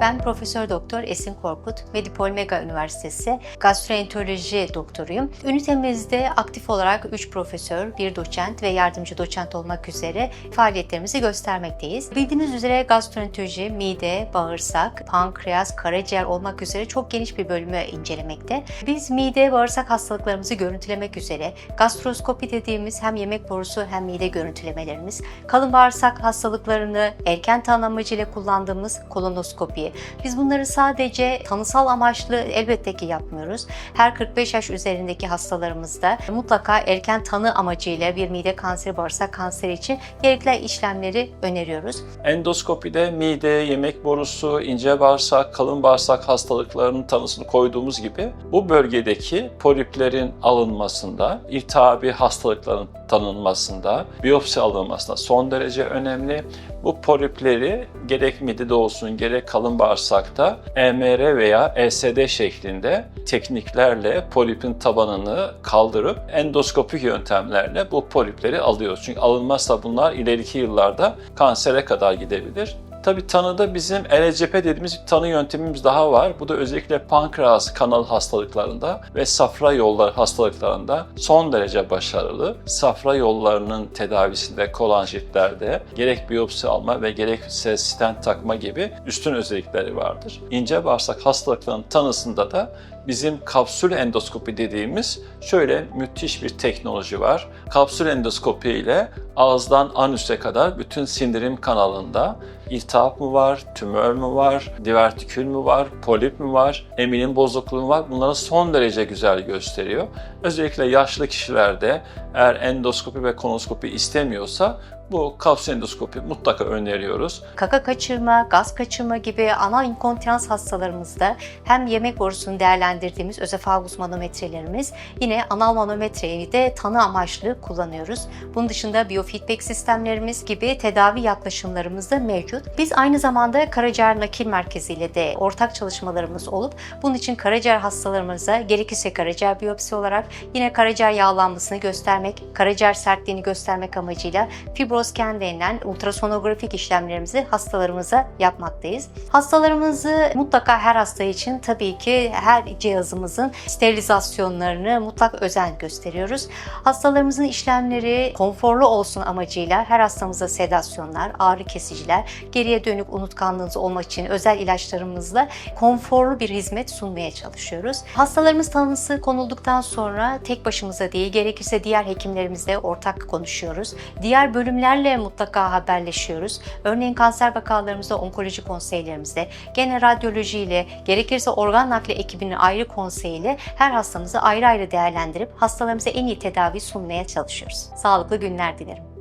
Ben Profesör Doktor Esin Korkut, Medipol Mega Üniversitesi gastroenteroloji doktoruyum. Ünitemizde aktif olarak 3 profesör, 1 doçent ve yardımcı doçent olmak üzere faaliyetlerimizi göstermekteyiz. Bildiğiniz üzere gastroenteroloji, mide, bağırsak, pankreas, karaciğer olmak üzere çok geniş bir bölümü incelemekte. Biz mide, bağırsak hastalıklarımızı görüntülemek üzere gastroskopi dediğimiz hem yemek borusu hem mide görüntülemelerimiz, kalın bağırsak hastalıklarını erken tanı amacıyla kullandığımız kolonoskopi. Biz bunları sadece tanısal amaçlı elbette ki yapmıyoruz. Her 45 yaş üzerindeki hastalarımızda mutlaka erken tanı amacıyla bir mide kanseri, bağırsak kanseri için gerekli işlemleri öneriyoruz. Endoskopide mide, yemek borusu, ince bağırsak, kalın bağırsak hastalıklarının tanısını koyduğumuz gibi bu bölgedeki poliplerin alınmasında, iltihabi hastalıkların tanınmasında, biyopsi alınmasında son derece önemli. Bu polipleri gerek midede olsun gerek kalın bağırsakta EMR veya ESD şeklinde tekniklerle polipin tabanını kaldırıp endoskopik yöntemlerle bu polipleri alıyoruz. Çünkü alınmazsa bunlar ileriki yıllarda kansere kadar gidebilir. Tabi tanıda bizim LCP dediğimiz bir tanı yöntemimiz daha var. Bu da özellikle pankreas kanal hastalıklarında ve safra yolları hastalıklarında son derece başarılı. Safra yollarının tedavisinde kolanjitlerde gerek biyopsi alma ve gerekse stent takma gibi üstün özellikleri vardır. İnce bağırsak hastalıklarının tanısında da bizim kapsül endoskopi dediğimiz şöyle müthiş bir teknoloji var. Kapsül endoskopi ile ağızdan anüse kadar bütün sindirim kanalında iltihap mı var, tümör mü var, divertikül mü var, polip mi var, emilim bozukluğu mu var bunları son derece güzel gösteriyor. Özellikle yaşlı kişilerde eğer endoskopi ve kolonoskopi istemiyorsa bu kapsül endoskopi mutlaka öneriyoruz. Kaka kaçırma, gaz kaçırma gibi ana inkontinans hastalarımızda hem yemek borusunu değerlendirdiğimiz özefagus manometrelerimiz yine anal manometreyi de tanı amaçlı kullanıyoruz. Bunun dışında biofeedback sistemlerimiz gibi tedavi yaklaşımlarımız da mevcut. Biz aynı zamanda karaciğer nakil merkeziyle de ortak çalışmalarımız olup bunun için karaciğer hastalarımıza gerekirse karaciğer biyopsi olarak yine karaciğer yağlanmasını göstermek, karaciğer sertliğini göstermek amacıyla fibroscan denilen ultrasonografik işlemlerimizi hastalarımıza yapmaktayız. Hastalarımızı mutlaka her hasta için tabii ki her cihazımızın sterilizasyonlarını mutlak özen gösteriyoruz. Hastalarımızın işlemleri konforlu olsun amacıyla her hastamıza sedasyonlar, ağrı kesiciler, geriye dönük unutkanlığınız olmak için özel ilaçlarımızla konforlu bir hizmet sunmaya çalışıyoruz. Hastalarımız tanısı konulduktan sonra tek başımıza değil gerekirse diğer hekimlerimizle ortak konuşuyoruz. Diğer bölümlerle mutlaka haberleşiyoruz. Örneğin kanser vakalarımızda onkoloji konseylerimizde, gene radyolojiyle, gerekirse organ nakli ekibinin ayrı konseyiyle her hastamızı ayrı ayrı değerlendirip hastalarımıza en iyi tedavi sunmaya çalışıyoruz. Sağlıklı günler dilerim.